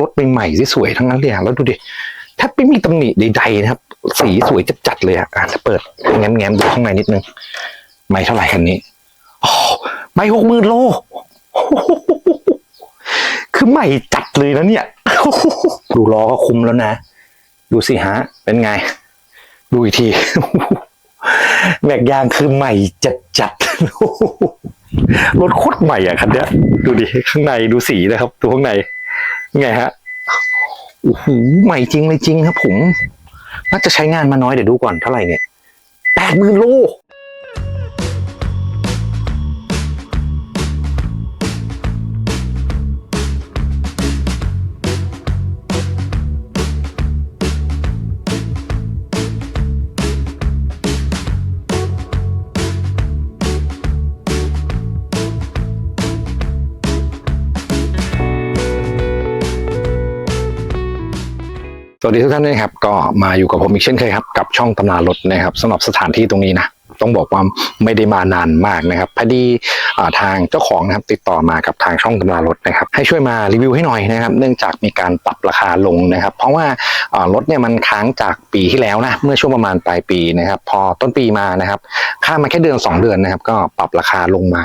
รถใหม่ดีสวยทั้งนั้นเลยอะแล้วดูดิแทบไม่มีตำหนิใดๆนะครับ สีสวยจัดๆเลยอะอะจะเปิดแง้มๆดูข้างในนิดนึง ไม่เท่าไหร่คันนี้โอ้ไม่หกหมื่นโล คือใหม่จัดเลยนะเนี่ย ดูล้อก็คุ้มแล้วนะ ดูสิฮะ เป็นไง ดูอีกทีแม็กยางคือใหม่จัดจัดๆรถโคตรใหม่อะคันเนี้ย ดูดิข้างในดูสีนะครับ ตัวข้างใน ไงฮะโอ้โหใหม่จริงเลยจริงครับผม น่าจะใช้งานมาน้อยเดี๋ยวดูก่อนเท่าไหร่เนี่ยแปดหมื่นโล สวัสดีทุกท่านนะครับ ก็มาอยู่กับผมอีกเช่นเคยครับ กับช่องตำนานรถนะครับสำหรับสถานที่ตรงนี้นะ ต้องบอกว่าไม่ได้มานานมากนะครับพอดีทางเจ้าของนะครับติดต่อมากับทางช่องตำนารถนะครับ ให้ช่วยมารีวิวให้หน่อยนะครับ เนื่องจากมีการปรับราคาลงนะครับ เพราะว่ารถเนี่ยมันค้างจากปีที่แล้วนะเมื่อช่วงประมาณปลายปีนะครับ พอต้นปีมานะครับข้ามาแค่เดือนสองเดือนนะครับ ก็ปรับราคาลงมา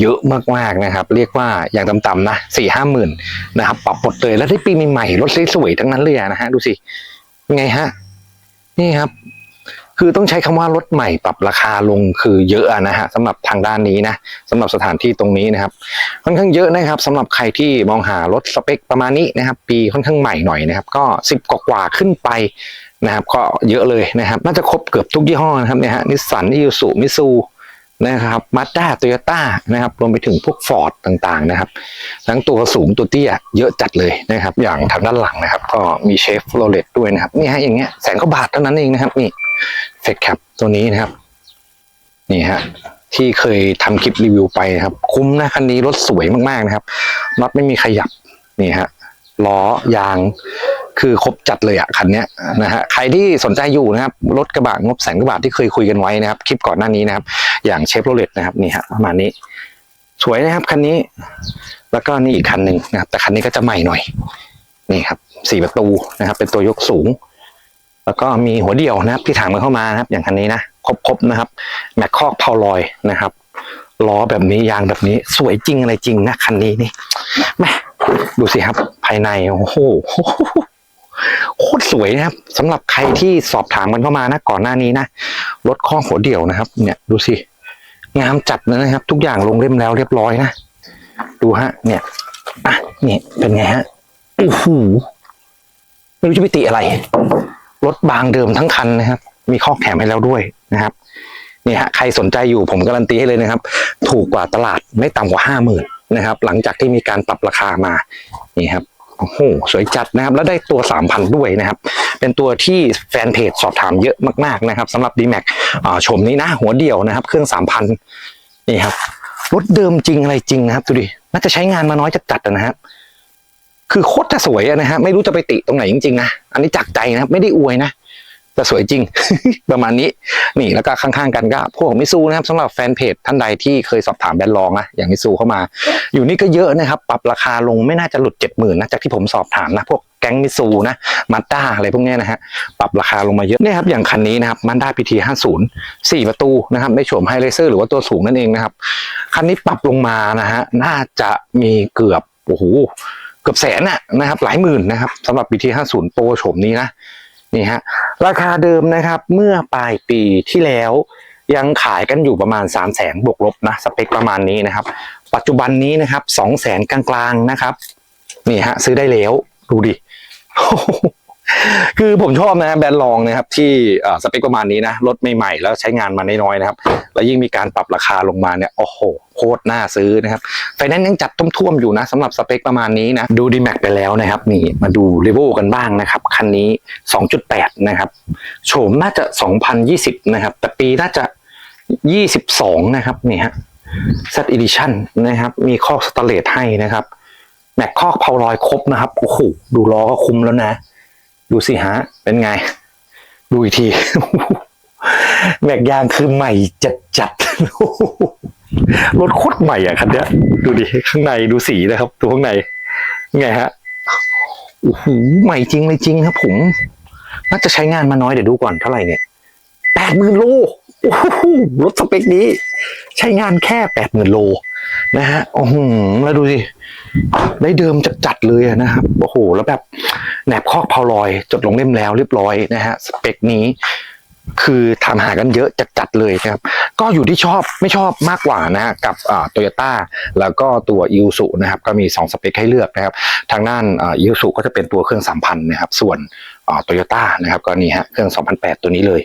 เยอะมากๆนะครับ เรียกว่าอย่างต่ำๆนะสี่ห้าหมื่นนะครับ ปรับหมดเลยแล้วได้ปีใหม่ๆรถสวยๆทั้งนั้นเลยนะฮะดูสิไงฮะนี่ครับ คือต้องใช้คำว่ารถใหม่ปรับราคาลงคือเยอะนะฮะสำหรับทางด้านนี้นะสำหรับสถานที่ตรงนี้นะครับ ค่อนข้างเยอะนะครับสำหรับใครที่มองหารถสเปคประมาณนี้นะครับ ปีค่อนข้างใหม่หน่อยนะครับ ก็สิบกว่าขึ้นไปนะครับ ก็เยอะเลยนะครับ น่าจะครบเกือบทุกยี่ห้อนะครับเนี่ยฮะนิสสันอิซูซุมิซูนะครับมาด้าโตโยต้านะครับรวมไปถึงพวกฟอร์ดต่างๆนะครับ ทั้งตัวสูงตัวเตี้ยเยอะจัดเลยนะครับ อย่างทางด้านหลังนะครับ ก็มีเชฟโรเลตด้วยนะครับนี่ฮะอย่างเงี้ยแสนกว่าบาทเท่านั้นเองนะครับนี่ เฟกแคปตัวนี้นะครับ นี่ฮะที่เคยทำคลิปรีวิวไปนะครับ คุ้มนะคันนี้รถสวยมากๆนะครับน็อตไม่มีขยับนี่ฮะล้อยางคือครบจัดเลยอะคันนี้นะฮะใครที่สนใจอยู่นะครับ รถกระบะงบแสนกว่าบาทที่เคยคุยกันไว้นะครับ คลิปก่อนหน้านี้นะครับ อย่างเชฟโรเลตนะครับนี่ฮะประมาณนี้ สวยนะครับคันนี้ แล้วก็นี่อีกคันหนึ่งนะครับ แต่คันนี้ก็จะใหม่หน่อย นี่ครับสี่ประตูนะครับ เป็นตัวยกสูง แล้วก็มีหัวเดี่ยวนะครับที่ถามกันเข้ามานะครับ อย่างคันนี้นะครบๆนะครับ แม็กคอกเพาลอยนะครับล้อแบบนี้ยางแบบนี้สวยจริงอะไรจริงนะคันนี้นี่แม่ดูสิครับ ภายในโอ้โหโคตรสวยนะครับสำหรับใครที่สอบถามกันเข้ามานะก่อนหน้านี้นะรถข้อหัวเดี่ยวนะครับ เนี่ยดูสิงามจัดเลยนะครับ ทุกอย่างลงเล่มแล้วเรียบร้อยนะดูฮะ เนี่ยอะเนี่ยเป็นไงฮะโอ้โหไม่รู้จะไปติอะไร รถบางเดิมทั้งคันนะครับ มีข้อแถมให้แล้วด้วยนะครับนี่ฮะใครสนใจอยู่ผมการันตีให้เลยนะครับ ถูกกว่าตลาดไม่ต่ำกว่าห้าหมื่นนะครับ หลังจากที่มีการปรับราคามานี่ครับโอ้โหสวยจัดนะครับ แล้วได้ตัวสามพันด้วยนะครับ เป็นตัวที่แฟนเพจสอบถามเยอะมากๆนะครับสำหรับ d m a x อ่าชมนี้นะ หัวเดียวนะครับ เครื่องสามพันนี่ครับรถเดิมจริงอะไรจริงนะครับดูดิน่าจะใช้งานมาน้อยจัดๆนะครับ คือโคตรจะสวยนะฮะไม่รู้จะไปติตรงไหนจริงๆนะอันนี้จากใจนะครับไม่ได้อวยนะแต่สวยจริง ประมาณนี้นี่แล้วก็ข้างๆกันก็พวกมิซูนะครับสำหรับแฟนเพจท่านใดที่เคยสอบถามแบรนด์รองนะอย่างมิซูเข้ามา อยู่นี่ก็เยอะนะครับ ปรับราคาลงไม่น่าจะหลุดเจ็ดหมื่นนะจากที่ผมสอบถามนะพวกแก๊งมิซูนะมาด้าอะไรพวกนี้นะฮะปรับราคาลงมาเยอะนี่ครับอย่างคันนี้นะครับมันด้าพีทีห้าศูนย์สี่ประตูนะครับในโฉมไฮเลเซอร์หรือว่าตัวสูงนั่นเองนะครับคันนี้ปรับลงมานะฮะน่าจะมีเกือบโอ้โห กือบแสนน่ะนะครับหลายหมื่นนะครับสำหรับ BT 50 Pro โฉมนี้นะนี่ฮะราคาเดิมนะครับเมื่อปลายปีที่แล้วยังขายกันอยู่ประมาณ 3 0 0แสนบวกลบนะสเปคประมาณนี้นะครับ ปัจจุบันนี้นะครับ2 0 0แสนกลางๆนะครับนี่ฮะซื้อได้แล้วดูดิ คือผมชอบนะแบรนด์รองนะครับที่สเปคประมาณนี้นะรถใหม่ๆแล้วใช้งานมาน้อยๆนะครับ แล้วยิ่งมีการปรับราคาลงมาเนี่ยโอ้โหโคตรน่าซื้อนะครับไฟแนนซ์ยังจัดท่วมๆอยู่นะสำหรับสเปคประมาณนี้นะดูดีแม็กไปแล้วนะครับ นี่มาดูเรโวกันบ้างนะครับ คันนี้ 2.8 นะครับโฉมน่าจะ 2020 นะครับ แต่ปีน่าจะ 22 นะครับนี่ฮะ Z Edition นะครับ มีข้อสแตเลสให้นะครับ แม็กคอกเพาลอยครบนะครับโอ้โหดูล้อก็คุ้มแล้วนะ ดูสิฮะ เป็นไง ดูอีกทีแม็กยางคือใหม่จัดจัดรถโคตรใหม่อะคันเนี้ย ดูดิ ข้างในดูสีนะครับตัวข้างใน ไงฮะโอ้โหใหม่จริงเลยจริงครับผม น่าจะใช้งานมาน้อยเดี๋ยวดูก่อนเท่าไหร่เนี่ยแปดหมื่นโล โอ้โหรถสเปคนี้ ใช้งานแค่แปดหมื่นโล นะฮะโอ้โหแล้วดูสิได้เดิมจัดๆเลยนะครับโอ้โหแล้วแบบแหนบคอกเพาลอย จดลงเล่มแล้วเรียบร้อยนะฮะสเปคนี้คือทำหากันเยอะจัดๆเลยนะครับ ก็อยู่ที่ชอบไม่ชอบมากกว่านะกับโตโยต้าแล้วก็ตัวอิ u สุนะครับก็มี 2 สเปคให้เลือกนะครับ ทางด้านอิ u สุก็จะเป็นตัวเครื่อง 3,000 นะครับ ส่วนโตโยต้านะครับก็นี่ฮะเครื่อง 2008 ตัวนี้เลย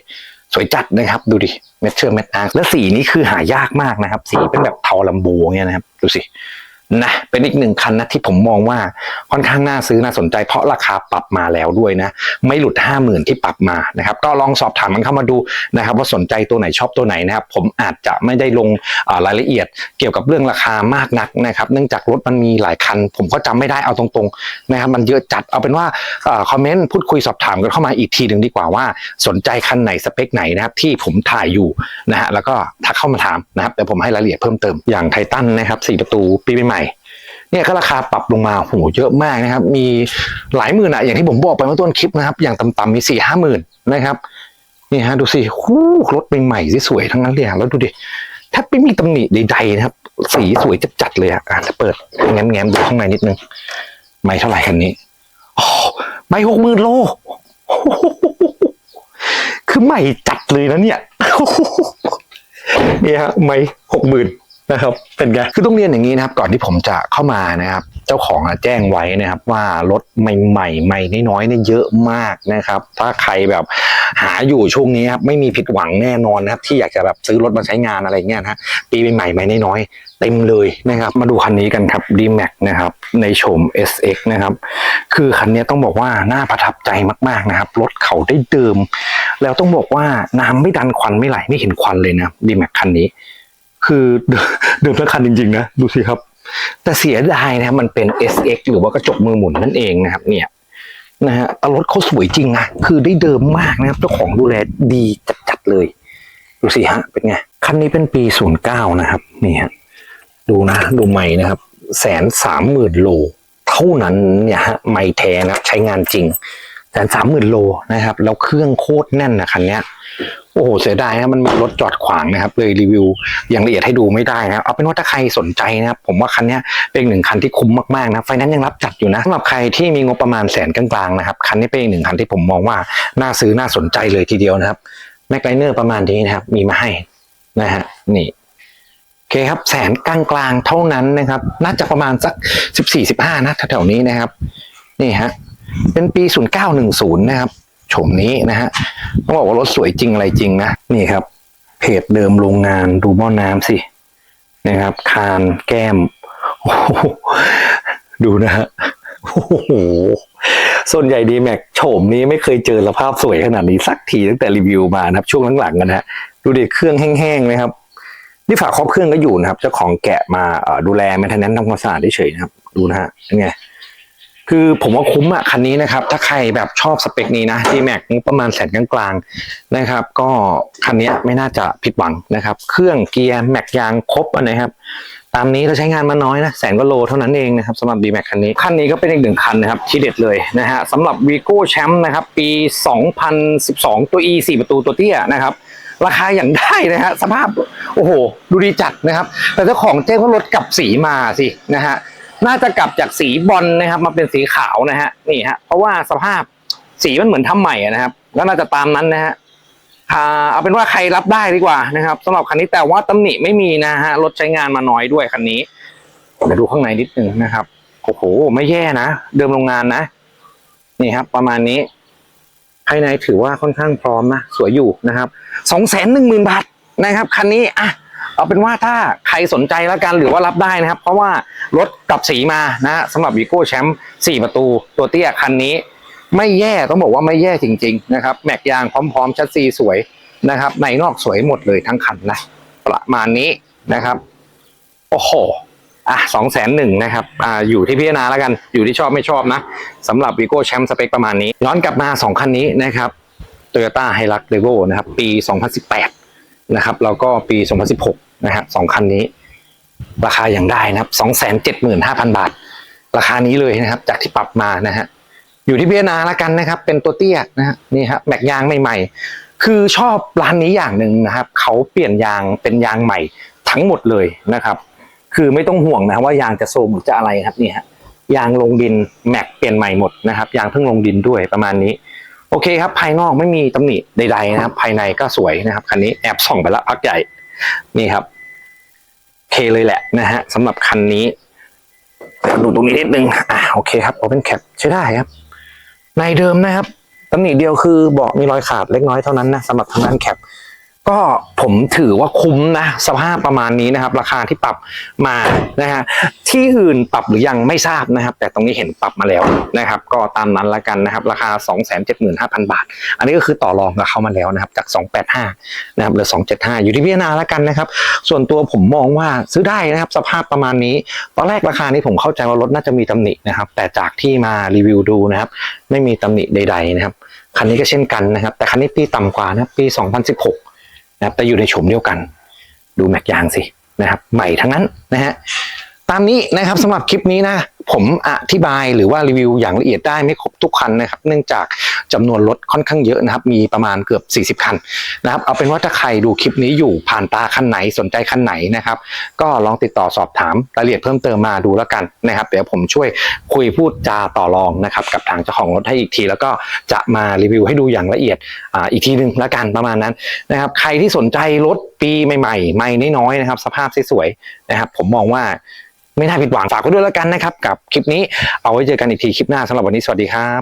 สวยจัดนะครับ ดูดิเม็ดเชื่อเม็ดอาร์และสีนี้คือหายากมากนะครับ สีเป็นแบบเทาลัมโบเงี้ยนะครับ ดูสิ นะเป็นอีกหนึ่งคันนะที่ผมมองว่าค่อนข้างน่าซื้อน่าสนใจเพราะราคาปรับมาแล้วด้วยนะ ไม่หลุด 5 0,000 ที่ปรับมานะครับ ก็ลองสอบถามมันเข้ามาดูนะครับ ว่าสนใจตัวไหนชอบตัวไหนนะครับ ผมอาจจะไม่ได้ลงรายละเอียดเกี่ยวกับเรื่องราคามากนักนะครับ เนื่องจากรถมันมีหลายคัน ผมก็จำไม่ได้เอาตรงๆนะครับ มันเยอะจัดเอาเป็นว่าคอมเมนต์พูดคุยสอบถามกันเข้ามาอีกทีหนึ่งดีกว่าว่า สนใจคันไหนสเปคไหนนะครับ ที่ผมถ่ายอยู่นะฮะแล้วก็ทักเข้ามาถามนะครับเดี๋ยวผมให้รายละเอียดเพิ่มเติมอย่างไททันนะครับสี่ประตูปีใหม่ เนี่ยก็ราคาปรับลงมาโหเยอะมากนะครับ มีหลายหมื่นอะอย่างที่ผมบอกไปเมื่อต้นคลิปนะครับ อย่างต่ำๆมีสี่ห้าหมื่นนะครับนี่ฮะดูสิหู้รถใหม่ๆสวยๆทั้งนั้นเลยอะแล้วดูดิถ้าไม่มีตำหนิใดๆนะครับ สีสวยจัดๆเลยอะอะถ้าเปิดแง้มๆดูข้างในนิดนึงไม่เท่าไหร่คันนี้โอ้ไม่หกหมื่นโลคือใหม่จัดเลยนะเนี่ยเนี่ยฮะไม่หกหมื่น นะครับเป็นไงคือต้องเรียนอย่างนี้นะครับก่อนที่ผมจะเข้ามานะครับเจ้าของแจ้งไว้นะครับว่ารถใหม่ๆใหม่น้อยๆเนี่ยเยอะมากนะครับ ถ้าใครแบบหาอยู่ช่วงนี้ครับไม่มีผิดหวังแน่นอนนะครับที่อยากจะแบบซื้อรถมาใช้งานอะไรเงี้ยนะฮะปีใหม่ๆใหม่น้อยๆเต็มเลยนะครับ มาดูคันนี้กันครับ D-Max นะครับในโฉม SX นะครับคือคันนี้ต้องบอกว่าน่าประทับใจมากๆนะครับรถเขาได้เดิม แล้วต้องบอกว่าน้ำไม่ดันควันไม่ไหลไม่เห็นควันเลยนะ D-Max คันนี้ คือเดิมทั้งคันจริงๆนะดูสิครับ แต่เสียดายนะครับมันเป็น SX หรือว่ากระจกมือหมุนนั่นเองนะครับ เนี่ยนะฮะรถเขาสวยจริงนะคือได้เดิมมากนะครับเจ้าของดูแลดีจัดๆเลย ดูสิฮะเป็นไงคันนี้เป็นปี 09 นะครับนี่ฮะดูนะ ดูใหม่นะครับแสนสามหมื่นโล เท่านั้นเนี่ยฮะไม่แท้นะใช้งานจริง แสนสามหมื่นโลนะครับ แล้วเครื่องโคตรแน่นนะคันเนี้ยโอ้โหเสียดายนะมันมีรถจอดขวางนะครับ เลยรีวิวอย่างละเอียดให้ดูไม่ได้นะครับเอาเป็นว่าถ้าใครสนใจนะครับ ผมว่าคันนี้เป็นหนึ่งคันที่คุ้มมากๆนะไฟนั้นยังรับจัดอยู่นะสำหรับใครที่มีงบประมาณแสนกลางๆนะครับคันนี้เป็นอีกหนึ่งคันที่ผมมองว่าน่าซื้อน่าสนใจเลยทีเดียวนะครับแม็กไลเนอร์ประมาณนี้นะครับ มีมาให้นะฮะนี่โอเคครับแสนกลางๆเท่านั้นนะครับ น่าจะประมาณสักสิบสี่สิบห้านะแถวๆนี้นะครับ นี่ฮะ เป็นปีศูนย์เก้าหนึ่งศูนย์นะครับโฉมนี้นะฮะต้องบอกว่ารถสวยจริงอะไรจริงนะนี่ครับ เพจเดิมโรงงานดูหม้อน้ำสินะครับ คานแก้มดูนะฮะโอ้โหส่วนใหญ่ดีแม็กโฉมนี้ไม่เคยเจอสภาพสวยขนาดนี้สักทีตั้งแต่รีวิวมานะครับ ช่วงหลังๆกันนะฮะดูดิเครื่องแห้งๆนะครับนี่ฝาครอบเครื่องก็อยู่นะครับ เจ้าของแกะมาดูแลแมนเทนแนนทำความสะอาดเฉยๆนะครับ ดูนะฮะเป็นไง คือผมว่าคุ้มอะคันนี้นะครับ ถ้าใครแบบชอบสเปคนี้นะ D-Max ประมาณแสนกลางๆนะครับ ก็คันนี้ไม่น่าจะผิดหวังนะครับ เครื่องเกียร์แม็กยางครบนะครับ ตามนี้เราใช้งานมาน้อยนะแสนกว่าโลเท่านั้นเองนะครับสำหรับ D-Max คันนี้ คันนี้ก็เป็นอีกหนึ่งคันนะครับ ที่เด็ดเลยนะฮะสำหรับ Vigo Champ นะครับ ปี 2012 ตัว E 4 ประตูตัวเตี้ยนะครับราคาอย่างได้นะฮะสภาพโอ้โห ดูดีจัดนะครับ แต่เจ้าของแจ้งว่ารถกลับสีมาสินะฮะ น่าจะกลับจากสีบอลนะครับ มาเป็นสีขาวนะฮะนี่ฮะเพราะว่าสภาพสีมันเหมือนทำใหม่นะครับก็น่าจะตามนั้นนะฮะเอาเป็นว่าใครรับได้ดีกว่านะครับสำหรับคันนี้แต่ว่าตำหนิไม่มีนะฮะรถใช้งานมาน้อยด้วยคันนี้เดี๋ยวดูข้างในนิดนึงนะครับโอ้โหไม่แย่นะเดิมโรงงานนะนี่ครับ ประมาณนี้ ภายในถือว่าค่อนข้างพร้อมนะสวยอยู่นะครับสองแสนหนึ่งหมื่นบาทนะครับคันนี้อะ เอาเป็นว่าถ้าใครสนใจแล้วกันหรือว่ารับได้นะครับ เพราะว่ารถกลับสีมานะฮะสำหรับวีโก้แชมป์สี่ประตูตัวเตี้ยคันนี้ ไม่แย่ต้องบอกว่าไม่แย่จริง ๆ นะครับ แม็กยางพร้อมๆ ชัดซีสวยนะครับ ในนอกสวยหมดเลยทั้งคันนะประมาณนี้นะครับ โอ้โหอะสองแสนหนึ่งนะครับอ่าอยู่ที่พิจารณาแล้วกันอยู่ที่ชอบไม่ชอบนะสำหรับ v ีโก้แชมป์สเปคประมาณนี้ ย้อนกลับมา 2 คันนี้นะครับ Toyota h i l u x r e v o นะครับ ปี 2018 นะครับ แล้วก็ปี 2016 นะฮะสองคันนี้ ราคาอย่างได้นะครับ 275,000 บาท ราคานี้เลยนะครับ จากที่ปรับมานะฮะอยู่ที่พิจารณาละกันนะครับ เป็นตัวเตี้ยนะฮะนี่ฮะแม็กยางใหม่ๆ คือชอบร้านนี้อย่างหนึ่งนะครับ เขาเปลี่ยนยางเป็นยางใหม่ทั้งหมดเลยนะครับ คือไม่ต้องห่วงนะว่ายางจะโซมหรือจะอะไรครับนี่ฮะยางลงดินแม็กเปลี่ยนใหม่หมดนะครับยางเพิ่งลงดินด้วยประมาณนี้ โอเคครับ ภายนอกไม่มีตำหนิใดๆนะครับ ภายในก็สวยนะครับคันนี้แอบส่องไปละพักใหญ่นี่ครับเคเลยแหละนะฮะสำหรับคันนี้ดูตรงนี้นิดนึงอ่าโอเคครับ Open Cap ใช้ได้ครับ ในเดิมนะครับตำหนิเดียวคือเบาะมีรอยขาดเล็กน้อยเท่านั้นนะสำหรับทางด้านแคป ก็ผมถือว่าคุ้มนะสภาพประมาณนี้นะครับ ราคาที่ปรับมานะฮะที่อื่นปรับหรือยังไม่ทราบนะครับ แต่ตรงนี้เห็นปรับมาแล้วนะครับ ก็ตามนั้นละกันนะครับ ราคา 275,000 บาท อันนี้ก็คือต่อรองกับเขามาแล้วนะครับ จาก 285นะครับหลือ 275 อยู่ที่พิจารณาละกันนะครับ ส่วนตัวผมมองว่าซื้อได้นะครับ สภาพประมาณนี้ ตอนแรกราคานี้ผมเข้าใจว่ารถน่าจะมีตำหนินะครับ แต่จากที่มารีวิวดูนะครับ ไม่มีตำหนิใด ๆ นะครับคันนี้ก็เช่นกันนะครับ แต่คันนี้ปีต่ำกว่านะครับปี 2016 นะครับแต่อยู่ในโฉมเดียวกัน ดูแม็กยางสินะครับใหม่ทั้งนั้นนะฮะตามนี้นะครับสำหรับคลิปนี้นะ ผมอธิบายหรือว่ารีวิวอย่างละเอียดได้ไม่ครบทุกคันนะครับ เนื่องจากจำนวนรถค่อนข้างเยอะนะครับ มีประมาณเกือบ 40 คันนะครับ เอาเป็นว่าถ้าใครดูคลิปนี้อยู่ผ่านตาคันไหนสนใจคันไหนนะครับ ก็ลองติดต่อสอบถามรายละเอียดเพิ่มเติมมาดูแล้วกันนะครับ เดี๋ยวผมช่วยคุยพูดจาต่อรองนะครับกับทางเจ้าของรถให้อีกที แล้วก็จะมารีวิวให้ดูอย่างละเอียดออีกทีหนึ่งแล้วกันประมาณนั้นนะครับ ใครที่สนใจรถปีใหม่ๆไม่น้อยๆนะครับ สภาพสวยๆนะครับ ผมมองว่า ไม่น่าผิดหวังฝากไว้ด้วยแล้วกันนะครับ กับคลิปนี้เอาไว้เจอกันอีกทีคลิปหน้าสำหรับวันนี้สวัสดีครับ